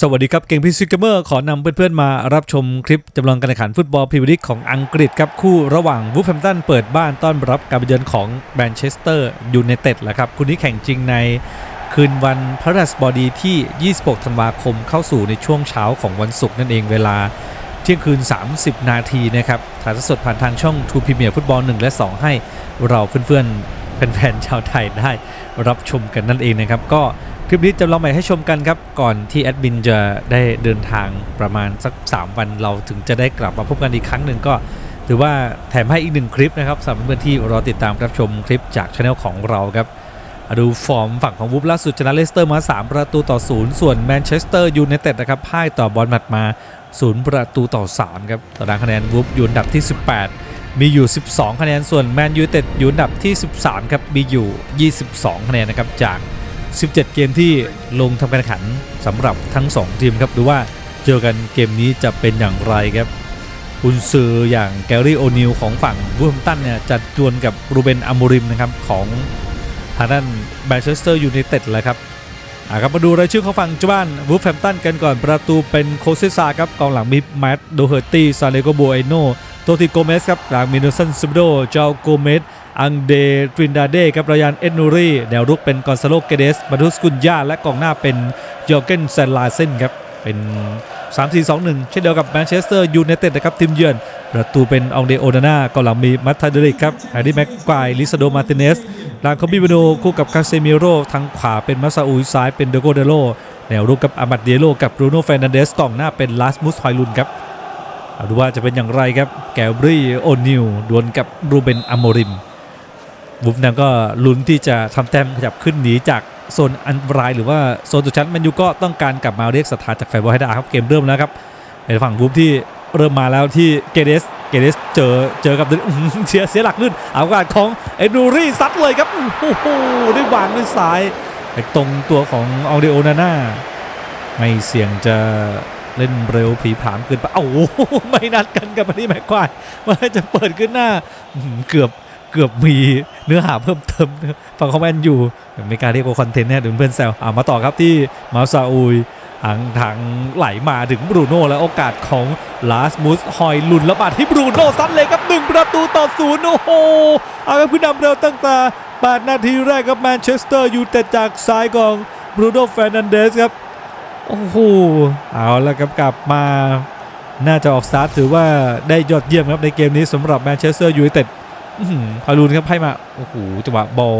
สวัสดีครับ เก่งพิซิกเกอร์ขอนำเพื่อนๆมารับชมคลิปจำลองการแข่งขันฟุตบอลพรีเมียร์ลีกของอังกฤษครับคู่ระหว่างวูฟแฮมตันเปิดบ้านต้อนรับการไปเยือนของแมนเชสเตอร์ยูไนเต็ดแหละครับคู่นี้แข่งจริงในคืนวันพฤหัสบดีที่ 26 ธันวาคมเข้าสู่ในช่วงเช้าของวันศุกร์นั่นเองเวลาเที่ยงคืน 30 นาทีนะครับถ่ายทอดสดผ่านทางช่องทูพรีเมียร์ฟุตบอล 1 และ 2 ให้เราเพื่อนๆแฟนๆชาวไทยได้รับชมกันนั่นเองนะครับก็ คลิปนี้จะลองใหม่ให้ชมกันครับ ก่อนที่แอดมินจะได้เดินทางประมาณสัก 3 วันเราถึงจะได้กลับมาพบกันอีกครั้งหนึ่งก็ ถือว่าแถมให้อีกหนึ่งคลิปนะครับสำหรับเพื่อนที่รอติดตามรับชมคลิปจากช anel ของเราครับมาดูฟอร์มฝั่งของวูฟล่าสุดชนะเลสเตอร์มา 3 ประตูต่อ 0 ส่วนแมนเชสเตอร์ยูไนเต็ดนะครับพ่ายต่อบอลหมัดมา 0 ประตูต่อ 3 ครับตารางคะแนนวูฟอยู่อันดับที่ 18 มีอยู่ 12 คะแนน ส่วนแมนยูไนเต็ดอยู่อันดับที่ 13 ครับ มีอยู่ 22 คะแนนนะครับจาก 17 เกมที่ลงทำการแข่งขันสำหรับทั้ง 2 ทีมครับดูว่าเจอกันเกมนี้จะเป็นอย่างไรครับกุนซืออย่างแกรี่โอนิลของฝั่งวูฟแฮมตันเนี่ยจะดวลกับรูเบนอ m ม r ริมนะครับของทางด้านแมนเชสเตอร์ยูไนเต็ดเลยครับอ่าครับมาดูรายชื่อของฝั่งจ้าบ้านวูฟแฮมตันกันก่อนประตูเป็นโคเซซาครับกองหลังมีแมตต์โดเฮอร์ตี้ซาเลโกโบเอโนโตติโกเมสครับหลังมินโนสันซิบโดเจ้าโกเมส อังเดตรินดาเดครับรายานเอ็นนูรีแนวรุกเป็นกอนซาโลเกเดสมาดุสกุนยาและกองหน้าเป็นยอร์เกนเซนลาเซนครับเป็น 3-4-2-1 เช่นเดียวกับแมนเชสเตอร์ยูไนเต็ดนะครับทีมเยือน ประตูเป็นองเดโอนาน่ากองหลังมีมัตตาเดริกครับแฮร์รี่แม็กควายลิซาโดมาร์ติเนสลานคอมบิเบโนคู่กับคาเซมิโรทางขวาเป็นมาซาอุยซ้ายเป็นเดโกเดโลแนวรุกกับอามัดเดโลกับบรูโน่เฟรนันเดสกองหน้าเป็นลาสมุสฮอยลุนครับเอาดูว่าจะเป็นอย่างไรครับแกลบรีโอนิลดวลกับรูเบนอโมริม บุฟนังก็ลุ้นที่จะทำแต้มขยับขึ้นหนีจากโซนอันตรายหรือว่าโซนตกชั้นแมนยูก็ต้องการกลับมาเรียกศรัทธาจากแฟนบอลให้ได้ครับเกมเริ่มแล้วครับในฝั่งบูฟที่เริ่มมาแล้วที่เกเดสเกเดสเจอเจอกับอื้อเสียเสียหลักลื่นเอากาสของเอ็นดูรี่ซัดเลยครับโอ้โหด้วยวางด้วยซ้ายตรงตัวของอองเดโอนาน่าไม่เสี่ยงจะเล่นเร็วผีผามเกินไปโอ้โหไม่นัดกันกับอันนี้แม็กควายว่าจะเปิดขึ้นหน้าเกือบ เกือบมีเนื้อหาเพิ่มเติมฝั่งคอมแมนอยู่ไม่กล้าเรียกว่าคอนเทนต์เนี่ยเดี๋ยวเพื่อนแซวมาต่อครับที่มาซาอุยทางทางไหลมาถึงบรูโน่แล้วโอกาสของลาสมุสฮอยลุนแล้วบาดที่บรูโน่ซัดเลยครับหนึ่งประตูต่อศูนย์โอ้โหเอาครับขึ้นนำเร็วตั้งแต่8นาทีแรกครับแมนเชสเตอร์ยูไนเต็ดจากซ้ายของบรูโน่เฟรนันเดสครับโอ้โหเอาแล้วครับกลับมาน่าจะออกสตาร์ทถือว่าได้ยอดเยี่ยมครับในเกมนี้สำหรับแมนเชสเตอร์ยูไนเต็ด ฮอยลุนครับให้มา โอ้โห จังหวะบอล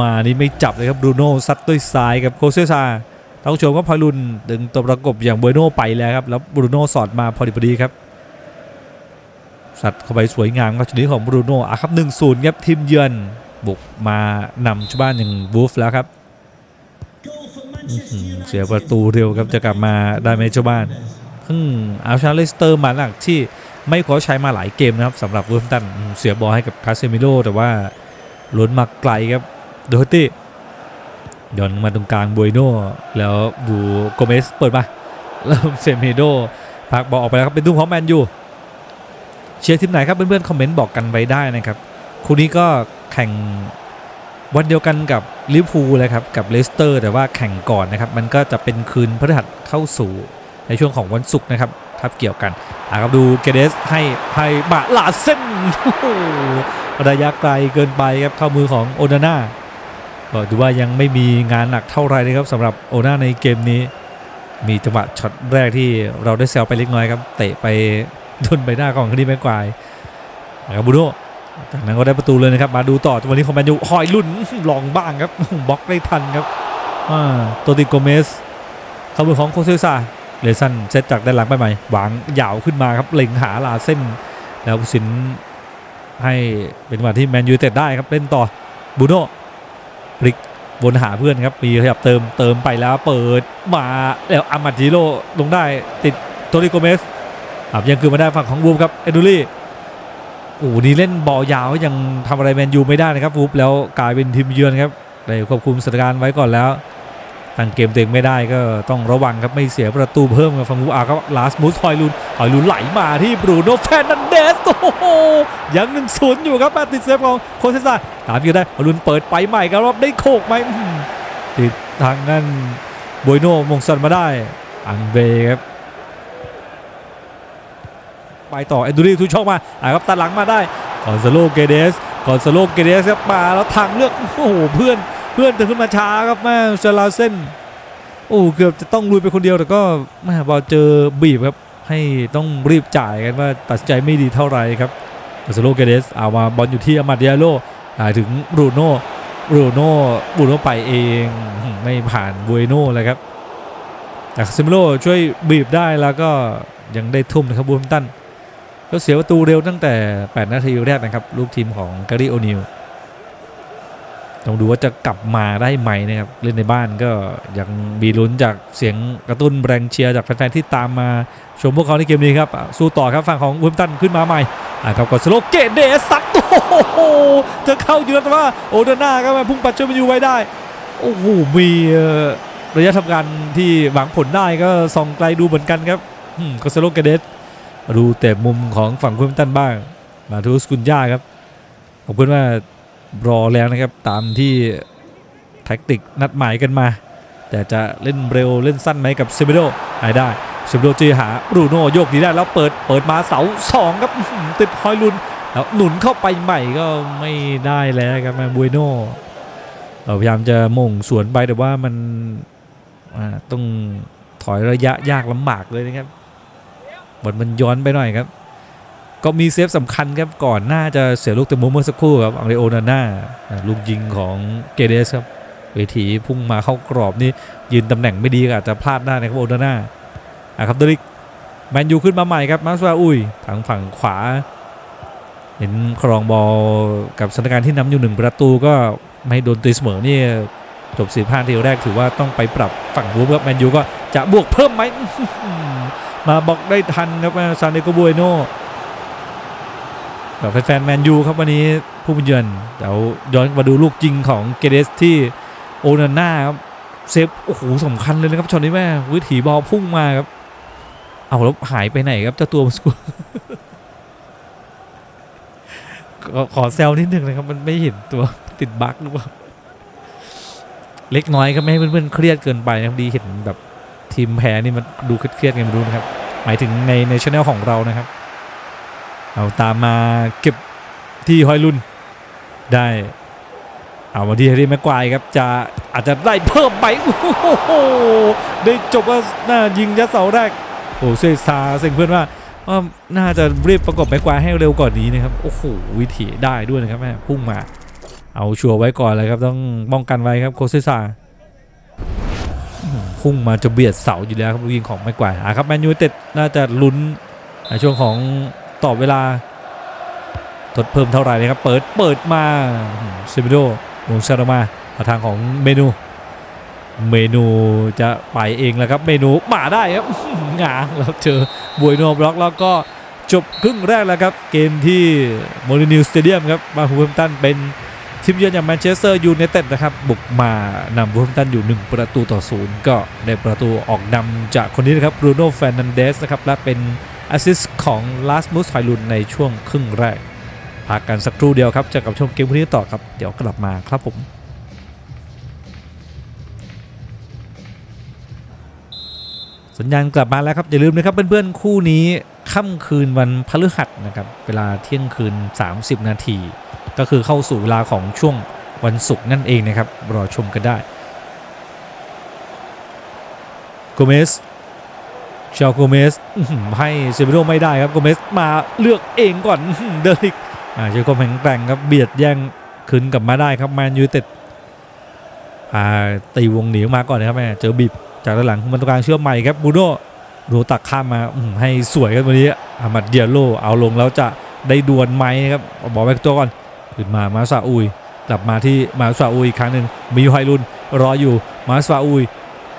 มานี่ไม่จับเลยครับบรูโน่ซัดด้วยซ้ายครับโคเซซาต้องชมว่าพอลุนดึงตัวประกบอย่างเบโน่ไปแล้วครับ แล้วบรูโน่สอดมาพอดีพอดีครับ สัตว์เข้าไปสวยงามครับชนี้ของบรูโน่อะครับ1นศูนย์ครับทีมเยือนบุกมานำชาวบ้านอย่างบูฟแล้วครับเสียประตูเร็วครับจะกลับมาได้ไหมเจ้าบ้านเพิ่งเอาชนะเลสเตอร์มาหลักที่ ไม่ขอใช้มาหลายเกมนะครับสำหรับเวอร์มตันเสียบอลให้กับคาเซมิโลแต่ว่าล้นมาไกลครับโดฮตี้ย้อนมาตรงกลางบวยโน่แล้วบูโกเมสเปิดมาแล้วเซเมโดพักบอลออกไปแล้วครับเป็นตุ้งของแมนยูเชียร์ทีมไหนครับเพื่อนๆคอมเมนต์บอกกันไว้ได้นะครับคู่นี้ก็แข่งวันเดียวกันกับลิเวอร์พูลเลยครับกับเลสเตอร์ แต่ว่าแข่งก่อนนะครับ มันก็จะเป็นคืนพฤหัสเข้าสู่ ในช่วงของวันศุกร์นะครับทับเกี่ยวกันอะครับดูเกเดสให้ให้บาลาเส้นระยะไกลเกินไปครับเข้ามือของโอนาน่าก็ดูว่ายังไม่มีงานหนักเท่าไรนะครับสำหรับโอนาในเกมนี้ มีจังหวะช็อตแรกที่เราได้แซวไปเล็กน้อยครับเตะไปโดนใบหน้าของคดีแม็กควายนะครับบูโน่จากนั้นก็ได้ประตูเลยนะครับมาดูต่อจังหวะนี้ของแมนยูหอยลุ่นลองบ้างครับบล็อกได้ทันครับตัวติโกเมสเข้ามือของโคเซซา เลซันเซตจากด้านหลังไปใหม่วางยาวขึ้นมาครับเล็งหาลาเส้น แล้วผู้สินให้เป็นจังหวะที่แมนยูเต็ดได้ครับเล่นต่อบูโน่พลิกวนหาเพื่อนครับมีขยับเติมเติมไปแล้วเปิดมาแล้วอามาจิโร่ลงได้ติดโทริโกเมสครับยังคือมาได้ฝั่งของวูฟครับเอดูลี่โอ้นี่เล่นบอลยาวยังทำอะไรแมนยูไม่ได้นะครับวูฟแล้วกลายเป็นทีมเยือนครับได้ควบคุมสถานการณ์ไว้ก่อนแล้ว ตั้งเกมตัวเองไม่ได้ก็ต้องระวังครับไม่เสียประตูเพิ่มกับฟังวูอาครับลาสมูสฮอยลุนฮอยลุนไหลมาที่บรูโน่แฟร์นันเดสโอ้โหยังหนึ่งศูนย์อยู่ครับมาติดเซฟของโคเซซาตามอยู่ได้อรุณเปิดไปใหม่ครับได้โคกไหมติดทางนั้นโบยโนมงสันมาได้ อังเบครับไปต่อเอนดูรีทุช่องมาอ่าครับตัดหลังมาได้กอนซาโลเกเดสกอนซาโลเกเดสครับมาแล้วทางเลือกโอ้โหเพื่อน เพื่อนตื่ขึ้นมาช้าครับแม่เชลาเซนโอ้เกือบจะต้องลุยไปคนเดียวแต่ก็แม่บอลเจอบีบครับ ให้ต้องรีบจ่ายกันว่าตัดใจไม่ดีเท่าไหร่ครับกอนซโลเกเดสเอามาบอลอยู่ที่อามาเดียโลหายถึงบรูโน่บรูโน่บรูโน่ไปเองไม่ผ่านบูเอโน่เลยครับแต่ซิมโลช่วยบีบได้แล้วก็ยังได้ทุ่มนะครับบูมตันก็เสียประตูเร็วตั้งแต่ 8 นาทีแรกนะครับ ลูกทีมของการีโอนิล ต้องดูว่าจะกลับมาได้ไหมนะครับเล่นในบ้านก็ยังมีลุ้นจากเสียงกระตุ้นแรงเชียร์จากแฟนๆที่ตามมาชมพวกเขาในเกมนี้ครับ สู้ต่อครับฝั่งของวิมตันขึ้นมาใหม่อะครับกดสโลเกตเดสซัดโอ้โหจะเข้าอยู่แล้วแต่ว่าโอเดน่าก็มาพุ่งปัดช่วยมันอยู่ไว้ได้ โอ้โหมีระยะทำงานที่หวังผลได้ก็ส่องไกลดูเหมือนกันครับกดสโลเกตเดสดูแต่มุมของฝั่งคุณตันบ้าง มาทูสกุนย่าครับขอบคุณว่า รอแล้วนะครับตามที่แท็กติกนัดหมายกันมา แต่จะเล่นเร็วเล่นสั้นไหมกับเซเบโดหายได้เซเบโดจีหาบรูโน่โยกดีได้แล้วเปิดเปิดมาเสาสองครับติดฮอยลุนแล้วหนุนเข้าไปใหม่ก็ไม่ได้แล้วครับมาบุยโน่เราพยายามจะมงสวนไปแต่ว่ามันต้องถอยระยะยากลำบากเลยนะครับบอลมันย้อนไปหน่อยครับ ก็มีเซฟสำคัญครับก่อนหน้าจะเสียลูกเตะมุมเมื่อสักครู่ครับอังเรโอนาน่าลูกยิงของเกเดสครับเวทีพุ่งมาเข้ากรอบนี่ยืนตำแหน่งไม่ดีอาจจะพลาดได้นะครับโอนาน่าอะครับเดริกแมนยูขึ้นมาใหม่ครับมาสวาอุยทางฝั่งขวา เห็นครองบอลกับสถานการณ์ที่นำอยู่หนึ่งประตูก็ไม่โดนตีเสมอนี่จบสี่ห้าทีแรกถือว่าต้องไปปรับฝั่งบูฟครับแมนยูก็จะบวกเพิ่มไหมมาบอกได้ทันครับซานเดโกบูเอโน กับแฟนแมนยูครับวันนี้ผู้บุญเยือนเดี๋ยวย้อนมาดูลูกจริงของเกเดสที่โอนาน่าครับเซฟโอ้โหสำคัญเลยนะครับช็อตนี้แม่วิถีบอลพุ่งมาครับ เอาแล้วหายไปไหนครับเจ้าตัวเมื่อสักครู่ขอแซวนิดนึงนะครับ มันไม่เห็นตัวติดบั๊กหรือเปล่าเล็กน้อยก็ไม่ให้เพื่อนๆเครียดเกินไปนะครับดีเห็นแบบทีมแพ้นี่มันดูเครียดๆกันไม่รู้นะครับ หมายถึงในในช anel ของเรานะครับ เอาตามมาเก็บที่ฮอยลุนได้เอามาที่แฮร์รี่แม็กควายครับจะอาจจะได้เพิ่มไปโอ้โหได้จบว่าน่ายิงยัดเสาแรกโอ้เซซาเซ็งเพื่อนว่าว่าน่าจะรีบประกบแม็กควายให้เร็วกว่านนี้นะครับโอ้โหวิถีได้ด้วยนะครับแม่พุ่งมา เอาชัวร์ไว้ก่อนเลยครับต้องป้องกันไว้ครับโคเซซาพุ่งมาจะเบียดเสาอยู่แล้วครับลูกยิงของไม่กวาดอะครับแมนยูเต็ดน่าจะลุ้นในช่วงของ ต่อเวลา ทดเพิ่มเท่าไหร่นะครับ เปิดเปิดมาเซมิโดมงชาร์มาทางของเมนู เมนูจะไปเองแล้วครับ เมนูมาได้ครับงาแล้วเจอบวยโนบล็อกแล้วก็จบครึ่งแรกแล้วครับ เกมที่โมลินิวสเตเดียมครับมาฮูเวมตันเป็นทีมเยือนอย่างแมนเชสเตอร์ยูไนเต็ดนะครับ บุกมานำวูฟมตันอยู่ 1 ประตูต่อศูนย์ก็ได้ประตูออกนำจากคนนี้นะครับบรูโน่แฟร์นันเดสนะครับ และเป็น แอสซิสต์ของลาสมุสไฮลุนในช่วงครึ่งแรกพักกันสักครู่เดียวครับเจะกับชมเกมพวกนี้ต่อครับ เดี๋ยวกลับมาครับผมสัญญาณกลับมาแล้วครับ อย่าลืมนะครับเพื่อนๆคู่นี้ค่ำคืนวันพฤหัสนะครับ เวลาเที่ยงคืน 30 นาที ก็คือเข้าสู่เวลาของช่วงวันศุกร์นั่นเองนะครับ รอชมกันได้โกเมส ชาโกเมสให้เซเบโรไม่ได้ครับโกเมสมาเลือกเองก่อนเดริกอาเจอความแข็งแกร่งครับเบียดแย่งคืนกลับมาได้ครับแมนยูเต็ดตีวงหนีมาก่อนนะครับแม่เจอบีบจากด้านหลังมันตรงกลางเชื่อมใหม่ครับบูโนโดตักข้ามมาให้สวยครับวันนี้อามัดเดียโลเอาลงแล้วจะได้ดวลไหมครับบอกไปตัวก่อนขึ้นมามาซาอุยกลับมาที่มาซาอุยอีกครั้งหนึ่งมีไฮรุนรออยู่มาซาอุย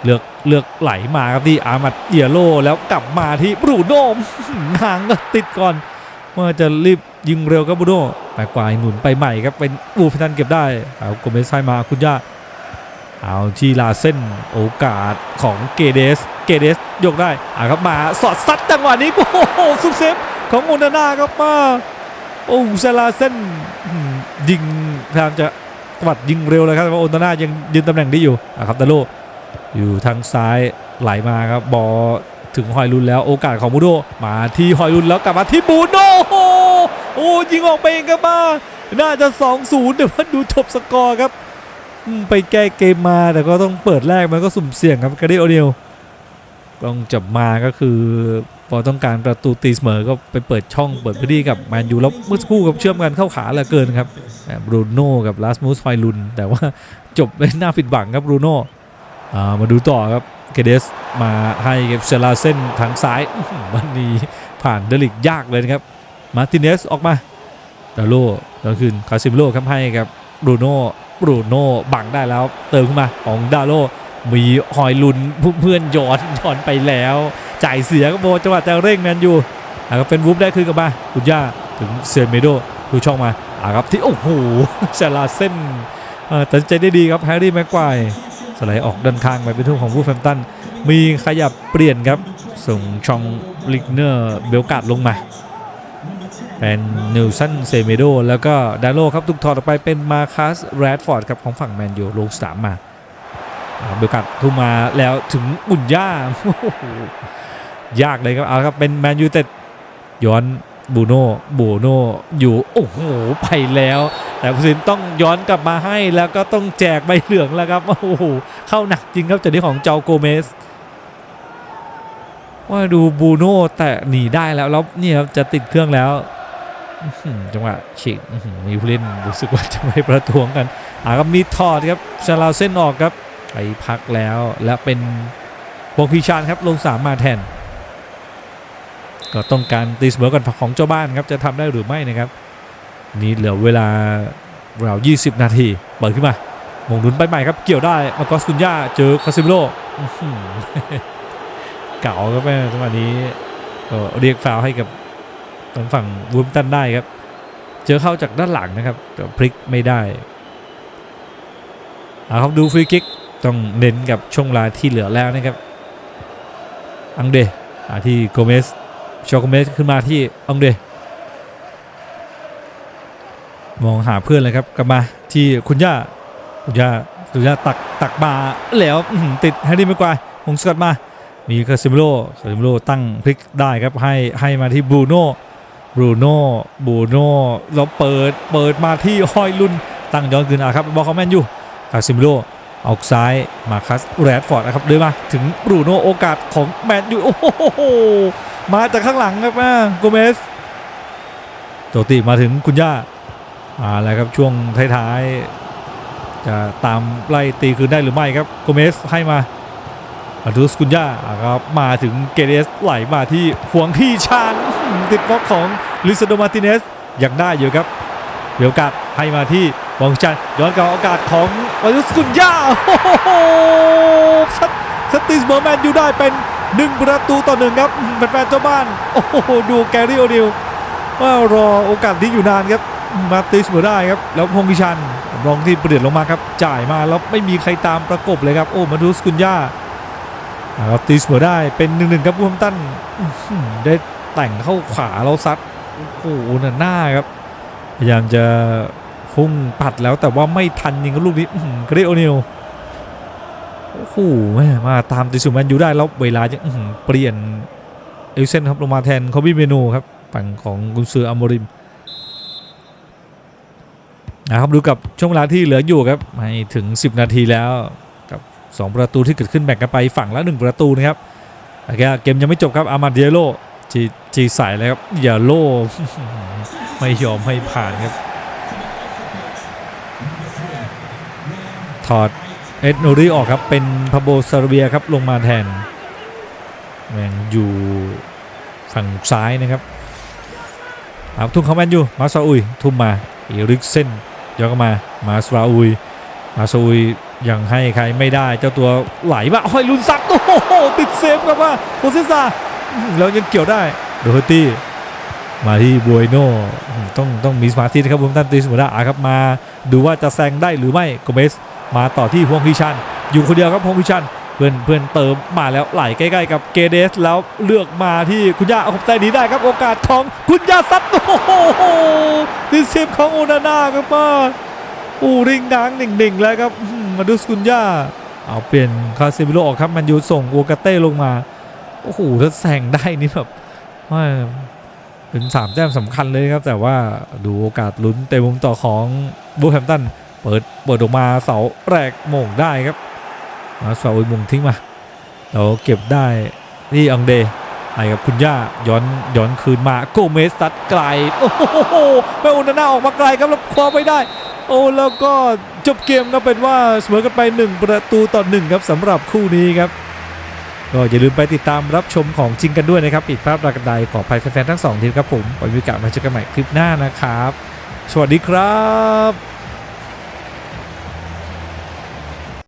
เลือกเลือกไหลมาครับที่อามัดเอียโลแล้วกลับมาที่บรูโน่หางก็ติดก่อนเมื่อจะรีบยิงเร็วครับบรูโน่ไปกวายหนุนไปใหม่ครับเป็นอูฟินันเก็บได้เอาโกเมสไซมาคุณย่าเอาทีลาเส้นโอกาสของเกเดสเกเดสยกได้อ่าครับมาสอดซัดจังหวะนี้โอ้โหซุปเซฟของโอนาน่าครับมาโอ้เซลาเส้นยิงพยายามจะตวัดยิงเร็วเลยครับแต่ว่าโอนาน่ายังยืนตำแหน่งไดีอยู่อะครับตาโล อยู่ทางซ้ายไหลมาครับบอลถึงฮอยลุนแล้วโอกาสของบูโดมาที่ฮอยลุนแล้วกลับมาที่บูโดโอ้โหโอ้ยิงออกไปเองครับมาน่าจะ 2-0แต่ว่าดูจบสกอร์ครับไปแก้เกมมาแต่ก็ต้องเปิดแรกมันก็สุ่มเสี่ยงครับกาเดโอเนลต้องจับมาก็คือพอต้องการประตูตีเสมอก็ไปเปิดช่องเปิดพื้นที่กับแมนยูแล้วเมื่อสักครู่กับเชื่อมกันเข้าขาเหลือเกินครับบรูโน่กับลาสมูสไฟลุนแต่ว่าจบไม่น่าผิดหวังครับบรูโน่ มาดูต่อครับเกเดสมาให้เซลาเส้นทางซ้ายวันนี้ผ่านเดลิกยากเลยนะครับมาร์ติเนสออกมาดาโลดอนคืนคาซิมโลครับให้กับบรูโน่บรูโน่บังได้แล้วเติมขึ้นมาของดาโลมีหอยลุนเพื่อนย้อนย้อนไปแล้ว จ่ายเสียก็โบจังหวะจะเร่งแมนยูอะก็เป็นวูฟได้คืนกลับมาคุณย่าถึงเซนเมโดดูช่องมาอะครับที่โอ้โหเซลาเส้นตัดใจได้ดีครับแฮร์รี่แม็กควาย สไลด์ออกด้านข้างไปเป็นทุ่งของวูฟแฟมตัน มีขยับเปลี่ยนครับ ส่งช่องลิกเนอร์เบลกาดลงมา เป็นนิวสันเซเมโดแล้วก็ดาโลครับถูกถอดออกไปเป็นมาคัสแรดฟอร์ดครับของฝั่งแมนยูลงสามมาเบลกัดทุ่มมาแล้วถึงอุ่นย่ายากเลยครับเอาครับเป็นแมนยูเต็ดย้อนบูโน่บูโน่อยู่ โอ้โห ไปแล้ว แต่ผู้สินต้องย้อนกลับมาให้แล้วก็ต้องแจกใบเหลืองแล้วครับโอ้โหเข้าหนักจริงครับจากนี้ของเจ้าโกเมสว่าดูบูโน่แต่หนีได้แล้วแล้วนี่ครับจะติดเครื่องแล้วจังหวะฉีกมีผู้เล่นรู้สึกว่าจะไม่ประท้วงกันอ่าครับมีถอดครับชาลาเส้นออกครับไปพักแล้วและเป็นพวงพีชานครับลงสามมาแทน ก็ต้องการตีเสมอกันของเจ้าบ้านครับจะทำได้หรือไม่นะครับ นี่เหลือเวลาราว 20 นาที เปิดขึ้นมา มงดุนไปใหม่ครับ เกี่ยวได้ มากอสกุนย่า เจอคาซิมโลเก่าครับแม่จังหวะนี้ก็เรียกฟาวให้กับทางฝั่งวูมตันได้ครับ เจอเข้าจากด้านหลังนะครับแต่พลิกไม่ได้เอาครับดูฟรีคิก ต้องเน้นกับช่วงเวลาที่เหลือแล้วนะครับ อังเดที่โกเมสชอโกเมสขึ้นมาที่อังเด มองหาเพื่อนเลยครับกลับมาที่คุณย่าคุณย่าคุณย่าตักตักมาแล้วติดแฮร์รี่ไม่กว่ายมงสกัดมามีคาซิมโลคาซิมโลตั้งพลิกได้ครับให้ให้มาที่บรูโน่บรูโน่บรูโน่แล้วเปิดเปิดมาที่ฮอยลุนตั้งย้อนคืนอะครับบอลเขาแมนอยู่คาซิมโลออกซ้ายมาคัสแรดฟอร์ดนะครับเดินมาถึงบรูโน่โอกาสของแมนยูโอ้โหมาจากข้างหลังครับมาโกเมสโจตีมาถึงคุณย่า มาแล้วครับช่วงท้ายๆจะตามไล่ตีคืนได้หรือไม่ครับโกเมสให้มาอาดูสกุนย่าครับมาถึงเกเรสไหลมาที่ห่วงที่ชานติดบล็อกของลิซโดมาติเนสยังได้อยู่ครับเดี๋ยวกัดให้มาที่บองชันย้อนกลับโอกาสของอาดูสกุนย่าโอ้โหสตสติสเบอร์แมนอยู่ได้เป็นหนึ่งประตูต่อหนึ่งครับเป็นแฟนเจ้าบ้าน โอ้โหดูแกรี่โอดิลว่ารอโอกาสที่อยู่นานครับ มาติสเบอร์ได้ครับ แล้วพงพิชันรองที่เปลี่ยนลงมาครับ จ่ายมาแล้วไม่มีใครตามประกบเลยครับ โอ้มาดูสกุนย่าครับตีเสมอได้เป็นหนึ่งหนึ่งครับวูมตันอื้อหือได้แต่งเข้าขวาแล้วซัดโอ้โหน่ะหน้าครับ พยายามจะพุ่งปัดแล้วแต่ว่าไม่ทันยิงกับลูกนี้อื้อหือกรีโอนิลโอ้โหแม่มาตามติสุมันอยู่ได้แล้วเวลาจะเปลี่ยนเอลเซนครับลงมาแทนคอบี้เมนูครับฝั่งของกุนซืออัมริม นะครับดูกับช่วงเวลาที่เหลืออยู่ครับให้ถึง 10 นาทีแล้วสองประตูที่เกิดขึ้นแบ่งกันไปฝั่งละหนึ่งประตูนะครับแต่แกเกมยังไม่จบครับอามาเดียโลจีจีใส่เลยครับอย่าโลไม่ยอมให้ผ่านครับ ถอดเอ็ดโนริออกครับ เป็นพาโบซาร์เบียครับลงมาแทนแมงอยู่ฝั่งซ้ายนะครับเอาทุ่มเขาแมนอยู่มาซาอุยทุ่มมาอีริกเส้น ย้อนกลับมา มาสราอุย มาซุยยังให้ใครไม่ได้เจ้าตัวไหลมาห้อยลุนซักโอ้โหติดเซฟครับว่าโคเซซาแล้วยังเกี่ยวได้โดเฮตี้มาที่บวยโน่ต้องต้องมีสมาธินะครับผมตันตีสมุดาครับมา ดูว่าจะแซงได้หรือไม่โกเมสมาต่อที่ฮวงพิชัน อยู่คนเดียวครับฮวงพิชัน พื่อนเพื่อนเติมมาแล้วไหลใกล้ๆกับเกเดส แล้วเลือกมาที่คุณย่าเอาใจหนีได้ครับโอกาสของคุณย่าซัดโอ้โหติดเซฟของโอนาน่าครับมาอู้ริงดังหนึ่งๆแล้วครับมาดูสกุลย่าเอาเปลี่ยนคาซิมิโลออกครับมันยูส่งโอกาเต้ลงมาโอ้โหถ้าแซงได้นี่แบบว่าเป็นสามแต้มสำคัญเลยครับ แต่ว่าดูโอกาสลุ้นเตะวงต่อของบูแฮมตันเปิดเปิดออกมาเสาแรกโมงได้ครับ มาสาอุยมงทิ้งมาเราเก็บได้นี่อังเดไอ้กับคุณย่าย้อนย้อนคืนมาโกเมสตัดไกลโอ้โหแม่อุนนาออกมาไกลครับแล้วคว้าไม่ได้ โอ้แล้วก็จบเกมก็เป็นว่าเสมอกันไป 1 ประตูต่อ1ครับสำหรับคู่นี้ครับก็อย่าลืมไปติดตามรับชมของจริงกันด้วยนะครับปิดภาพรากระไดขอภัยแฟนๆทั้งสองทีมครับผมไว้มีโอกาสมาเจอกันใหม่คลิปหน้านะครับ สวัสดีครับ